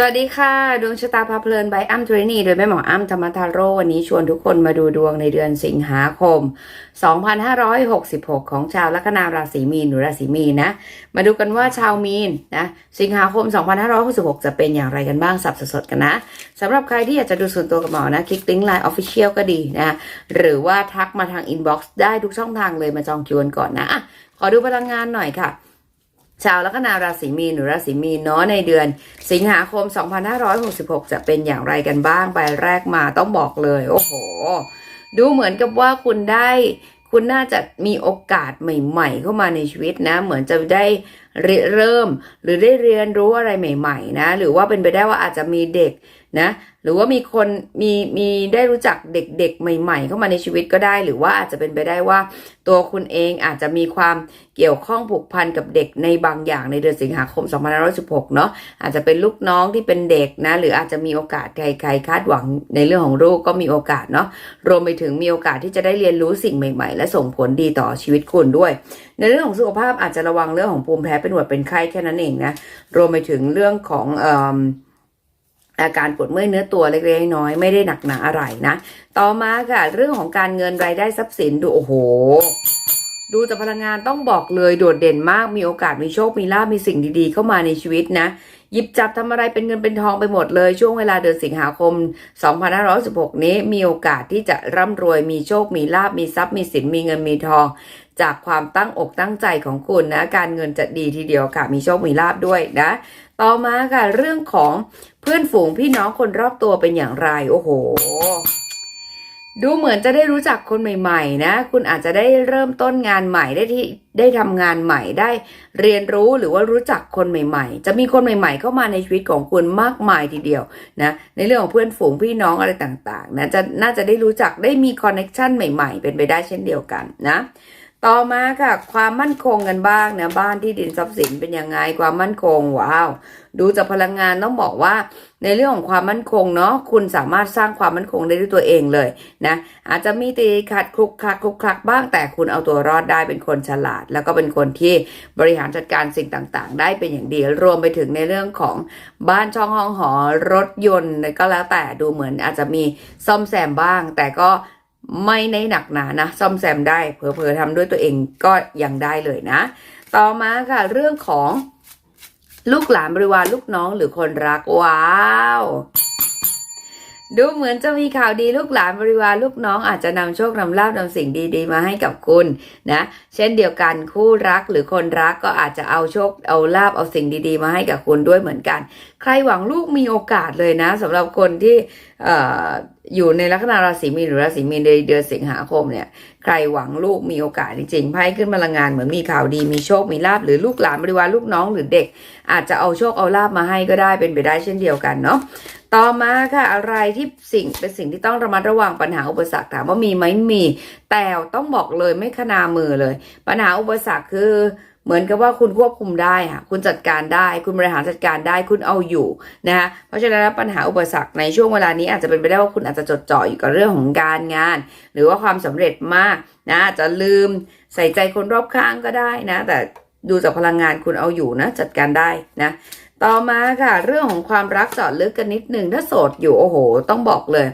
สวัสดีค่ะ ดวงชะตาพาเพลินใบอ้ำทรนีโดยแม่หมออ้ำธรรมทาโร่วันนี้ชวนทุกคนมาดูดวงในเดือนสิงหาคม 2566 ของชาวลัคนาราศีมีนหรือราศีมีนนะ มาดูกันว่าชาวมีนนะสิงหาคม 2566 จะเป็นอย่างไรกันบ้างสับสดๆกันนะสำหรับใครที่อยากจะดูส่วนตัวกับหมอนะ คลิกลิงก์ไลน์ออฟฟิเชียลก็ดีนะหรือว่าทักมาทางอินบ็อกซ์ได้ทุกช่องทางเลยมาจองคิวลก่อนนะขอดูพลังงานหน่อยค่ะ ชาวลัคนาราศีมีนหรือราศีมีนเนาะในเดือน สิงหาคม 2566 จะเป็นอย่างไรกันบ้างใบแรกมาต้องบอกเลย โอ้โห ดูเหมือนกับว่าคุณได้ คุณน่าจะมีโอกาสใหม่ ๆ เข้ามาในชีวิตนะ เหมือนจะได้รเริ่ม หรือได้เรียนรู้อะไรใหม่ ๆ นะ หรือว่าเป็นไปได้ว่าอาจจะมีเด็กนะหรือว่ามีคนมีมีได้รู้จักเด็กๆ ใหม่ ๆ เข้ามาในชีวิตก็ได้ หรือว่าอาจจะเป็นไปได้ว่าตัวคุณเองอาจจะมีความเกี่ยวข้องผูกพันกับเด็กในบางอย่างในเดือนสิงหาคม2516เนาะอาจจะเป็นลูกน้องที่เป็นเด็กนะหรืออาจจะมีโอกาสใครๆคาดหวังในเรื่องของลูกก็มีโอกาสเนาะรวมไปถึงมีโอกาสที่จะได้เรียนรู้สิ่งใหม่ ๆ และส่งผลดีต่อชีวิตคุณด้วย ในเรื่องของสุขภาพอาจจะระวังเรื่องของภูมิแพ้เป็นหวัดเป็นไข้แค่นั้นเองนะ รวมไปถึงเรื่องของอาการปวดเมื่อยเนื้อตัวเล็กๆน้อยไม่ได้หนักหนาอะไรนะ ต่อมาค่ะ เรื่องของการเงินรายได้ทรัพย์สินดูโอ้โห ดูจากพลังงานต้องบอกเลยโดดเด่นมากมีโอกาสมีโชคมีลาภมีสิ่งดีๆ เข้ามาในชีวิตนะหยิบจับทำอะไรเป็นเงินเป็นทองไปหมดเลย ช่วงเวลาเดือนสิงหาคม 2516 นี้มีโอกาสที่จะร่ำรวยมีโชคมีลาภมีทรัพย์มีสินมีเงินมีทอง จากความตั้งอกตั้งใจของคุณนะ การเงินจะดีทีเดียวค่ะ มีโชคมีลาภด้วยนะ ต่อมาค่ะ เรื่องของเพื่อนฝูงพี่น้องคนรอบตัวเป็นอย่างไร โอ้โห ดูเหมือนจะได้รู้จักคนใหม่ๆ นะ คุณอาจจะได้เริ่มต้นงานใหม่ได้ที่ได้ทำงานใหม่ได้เรียนรู้หรือว่ารู้จักคนใหม่ ๆ จะมีคนใหม่ ๆ เข้ามาในชีวิตของคุณมากมายทีเดียวนะในเรื่องของเพื่อนฝูงพี่น้องอะไรต่างๆนะจะน่าจะได้รู้จักได้มีคอนเน็ชันใหม่ ๆ เป็นไปได้เช่นเดียวกันนะ ต่อมาค่ะ ความมั่นคงกันบ้างนะบ้านที่ดินทรัพย์สินเป็นยังไงความมั่นคงว้าว ดูจากพลังงานต้องบอกว่า ในเรื่องของความมั่นคงเนาะคุณสามารถสร้างความมั่นคงได้ด้วยตัวเองเลยนะอาจจะมีตีขัดคลุกคลักคลุกคลักบ้างแต่คุณเอาตัวรอดได้เป็นคนฉลาด แล้วก็เป็นคนที่บริหารจัดการสิ่งต่างๆ ได้เป็นอย่างดีรวมไปถึงในเรื่องของบ้านช่องห้องหอรถยนต์ก็แล้วแต่ดูเหมือนอาจจะมีซ่อมแซมบ้าง แต่ก็ ไม่ในหนักหนานะซ่อมแซมได้เผลอๆทำด้วยตัวเองก็ยังได้เลยนะ ต่อมาค่ะเรื่องของลูกหลานบริวารลูกน้องหรือคนรักว้าว ดูเหมือนจะมีข่าวดีลูกหลานบริวารลูกน้องอาจจะนำโชคนำลาบนำสิ่งดีๆ มาให้กับคุณนะ เช่นเดียวกันคู่รักหรือคนรักก็อาจจะเอาโชคเอาลาบเอาสิ่งดีๆ มาให้กับคุณด้วยเหมือนกัน ใครหวังลูกมีโอกาสเลยนะสำหรับคนที่อออยู่ในลัคนาราศีมีนหรือราศีมีนในเดือนสิงหาคมเนี่ย ใครหวังลูกมีโอกาสจริงๆไพ่ขึ้นพลังงานเหมือนมีข่าวดีมีโชคมีลาบหรือลูกหลานบริวารลูกน้องหรือเด็ก อาจจะเอาโชคเอาลาบมาให้ก็ได้เป็นไปได้เช่นเดียวกันเนาะ ต่อมาค่ะอะไรที่สิ่งเป็นสิ่งที่ต้องระมัดระวังปัญหาอุปสรรคถามว่ามีไหมมี แต่ต้องบอกเลยไม่ขนามือเลย ปัญหาอุปสรรคคือเหมือนกับว่าคุณควบคุมได้ค่ะคุณจัดการได้ คุณบริหารจัดการได้คุณเอาอยู่นะคะเพราะฉะนั้นปัญหาอุปสรรคในช่วงเวลานี้อาจจะเป็นไปได้ว่าคุณอาจจะจดจ่ออยู่กับเรื่องของการงาน หรือว่าความสำเร็จมากนะจจะลืมใส่ใจคนรอบข้างก็ได้นะ แต่ดูจากพลังงานคุณเอาอยู่นะ จัดการได้นะ ต่อมาค่ะ เรื่องของความรักเจาะลึกกันนิดหนึ่งถ้าโสดอยู่โอ้โห ต้องบอกเลย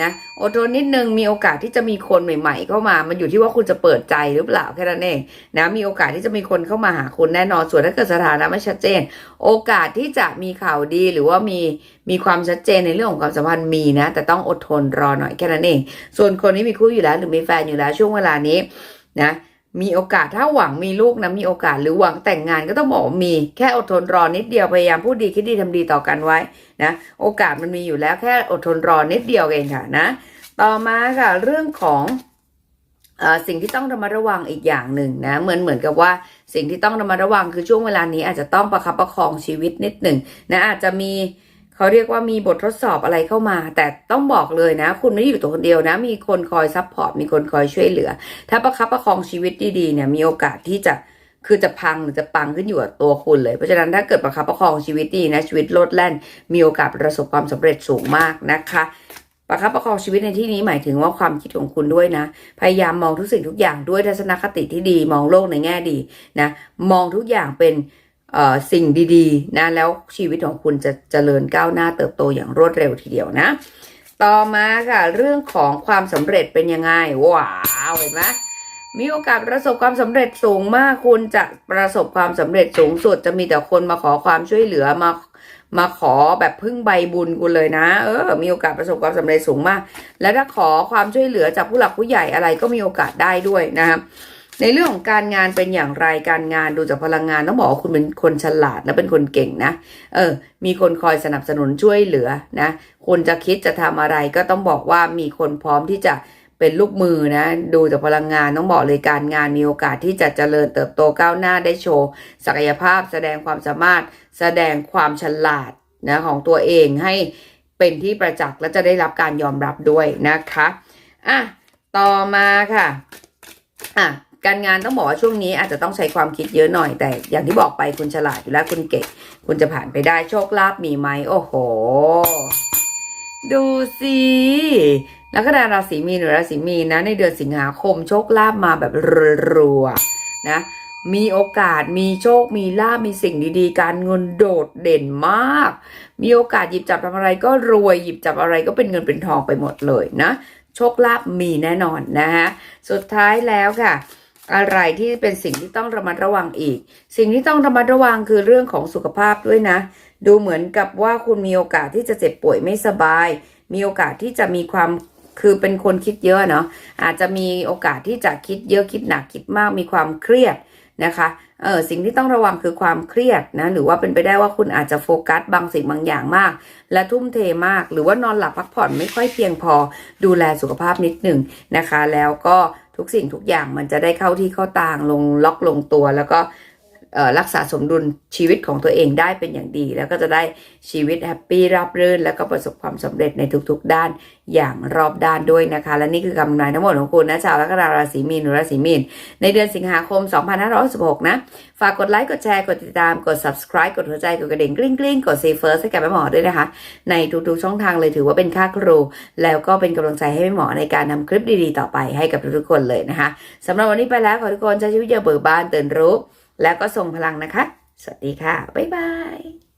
นะอดทนนิดนึงมีโอกาสที่จะมีคนใหม่ ๆ เข้ามา มันอยู่ที่ว่าคุณจะเปิดใจหรือเปล่าแค่นั้นเองนะมีโอกาสที่จะมีคนเข้ามาหาคุณแน่นอนส่วนถ้าเกิดสถานะไม่ชัดเจน โอกาสที่จะมีข่าวดีหรือว่ามีมีความชัดเจนในเรื่องของความสัมพันธ์มีนะ แต่ต้องอดทนรอหน่อยแค่นั้นเอง ส่วนคนที่มีคู่อยู่แล้วหรือมีแฟนอยู่แล้วช่วงเวลานี้นะ มีโอกาสถ้าหวังมีลูกนะมีโอกาสหรือหวังแต่งงานก็ต้องบอกมีแค่อดทนรอนิดเดียวพยายามพูดดีคิดดีทำดีต่อกันไว้นะโอกาสมันมีอยู่แล้วแค่อดทนรอนิดเดียวเองค่ะนะ ต่อมาค่ะเรื่องของอสิ่งที่ต้องระมัดระวังอีกอย่างหนึ่งนะเหมือนเหมือนกับว่าสิ่งที่ต้องระมัดระวังคือช่วงเวลานี้อาจจะต้องประคับประคองชีวิตนิดหนึ่งนะอาจจะมี เขาเรียกว่ามีบททดสอบอะไรเข้ามา แต่ต้องบอกเลยนะ คุณไม่ได้อยู่ตัวคนเดียวนะ มีคนคอยซัพพอร์ตมีคนคอยช่วยเหลือ ถ้าประคับประคองชีวิตดีๆเนี่ยมีโอกาสที่จะคือจะพังหรือจะปังขึ้นอยู่กับตัวคุณเลย เพราะฉะนั้นถ้าเกิดประคับประคองชีวิตดีนะชีวิตโลดแล่น มีโอกาสประสบความสำเร็จสูงมากนะคะประคับประคองชีวิตในที่นี้หมายถึงว่าความคิดของคุณด้วยนะ พยายามมองทุกสิ่งทุกอย่างด้วยทัศนคติที่ดี มองโลกในแง่ดีนะ มองทุกอย่างเป็น สิ่งดีๆนะแล้วชีวิตของคุณจะเจริญก้าวหน้าเติบโตอย่างรวดเร็วทีเดียวนะ ต่อมาค่ะเรื่องของความสำเร็จเป็นยังไงว้าวเห็นไหมมีโอกาสประสบความสำเร็จสูงมากคุณจะประสบความสำเร็จสูงสุด จะมีแต่คนมาขอความช่วยเหลือมามาขอแบบพึ่งใบบุญคุณเลยนะ เออ มีโอกาสประสบความสำเร็จสูงมาก และถ้าขอความช่วยเหลือจากผู้หลักผู้ใหญ่อะไรก็มีโอกาสได้ด้วยนะครับ ในเรื่องของการงานเป็นอย่างไรการงานดูจากพลังงานต้องบอกว่าคุณเป็นคนฉลาดและเป็นคนเก่งนะ เออ มีคนคอยสนับสนุนช่วยเหลือนะคุณจะคิดจะทำอะไรก็ต้องบอกว่ามีคนพร้อมที่จะเป็นลูกมือนะดูจากพลังงานต้องบอกเลยการงานมีโอกาสที่จะเจริญเติบโตก้าวหน้าได้โชว์ ศักยภาพ แสดงความสามารถ แสดงความฉลาดนะของตัวเองให้เป็นที่ประจักษ์และจะได้รับการยอมรับด้วยนะคะอะต่อมาค่ะอะ การงานต้องบอกว่าช่วงนี้อาจจะต้องใช้ความคิดเยอะหน่อย แต่อย่างที่บอกไปคุณฉลาดอยู่แล้วคุณเก่งคุณจะผ่านไปได้โชคลาภมีไหมโอ้โห ดูสิแล้วก็ดาราศีมีนหรือราศีมีนนะ ในเดือนสิงหาคมโชคลาภมาแบบรัวๆนะ มีโอกาสมีโชคมีลาภมีสิ่งดีๆ การเงินโดดเด่นมาก มีโอกาสหยิบจับทำอะไรก็รวยหยิบจับอะไรก็เป็นเงินเป็นทองไปหมดเลยนะ โชคลาภมีแน่นอนนะฮะสุดท้ายแล้วค่ะ อะไรที่เป็นสิ่งที่ต้องระมัดระวังอีก สิ่งที่ต้องระมัดระวังคือเรื่องของสุขภาพด้วยนะ ดูเหมือนกับว่าคุณมีโอกาสที่จะเจ็บป่วยไม่สบาย มีโอกาสที่จะมีความคือเป็นคนคิดเยอะเนาะอาจจะมีโอกาสที่จะคิดเยอะคิดหนักคิดมากมีความเครียดนะคะเออสิ่งที่ต้องระวังคือความเครียดนะหรือว่าเป็นไปได้ว่าคุณอาจจะโฟกัสบางสิ่งบางอย่างมาก และทุ่มเทมาก หรือว่านอนหลับพักผ่อนไม่ค่อยเพียงพอดูแลสุขภาพนิดหนึ่งนะคะ แล้วก็ ทุกสิ่งทุกอย่างมันจะได้เข้าที่เข้าตางลงล็อกลงตัว แล้วก็ รักษาสมดุลชีวิตของตัวเองได้เป็นอย่างดี แล้วก็จะได้ชีวิตแฮปปี้ราบรื่น แล้วก็ประสบความสำเร็จในทุกๆ ด้านอย่างรอบด้านด้วยนะคะ และนี่คือคำนายทั้งหมดของคุณนะชาวลัคนาราศีมีนหรือราศีมีน ในเดือนสิงหาคม 2566 นะ ฝากกดไลค์กดแชร์กดติดตามกด subscribe กดหัวใจกดกระดิ่งกริ๊งกริ๊งกด see first ให้กับแม่หมอด้วยนะคะ ในทุกๆช่องทางเลยถือว่าเป็นค่าครู แล้วก็เป็นกำลังใจให้แม่หมอในการนำคลิปดีๆต่อไปให้กับทุกๆคนเลยนะคะสำหรับวันนี้ไปแล้วขอทุกคนใช้ชีวิตอย่างเบิกบานตื่นรู้ แล้วก็ส่งพลังนะคะ สวัสดีค่ะ บ๊ายบาย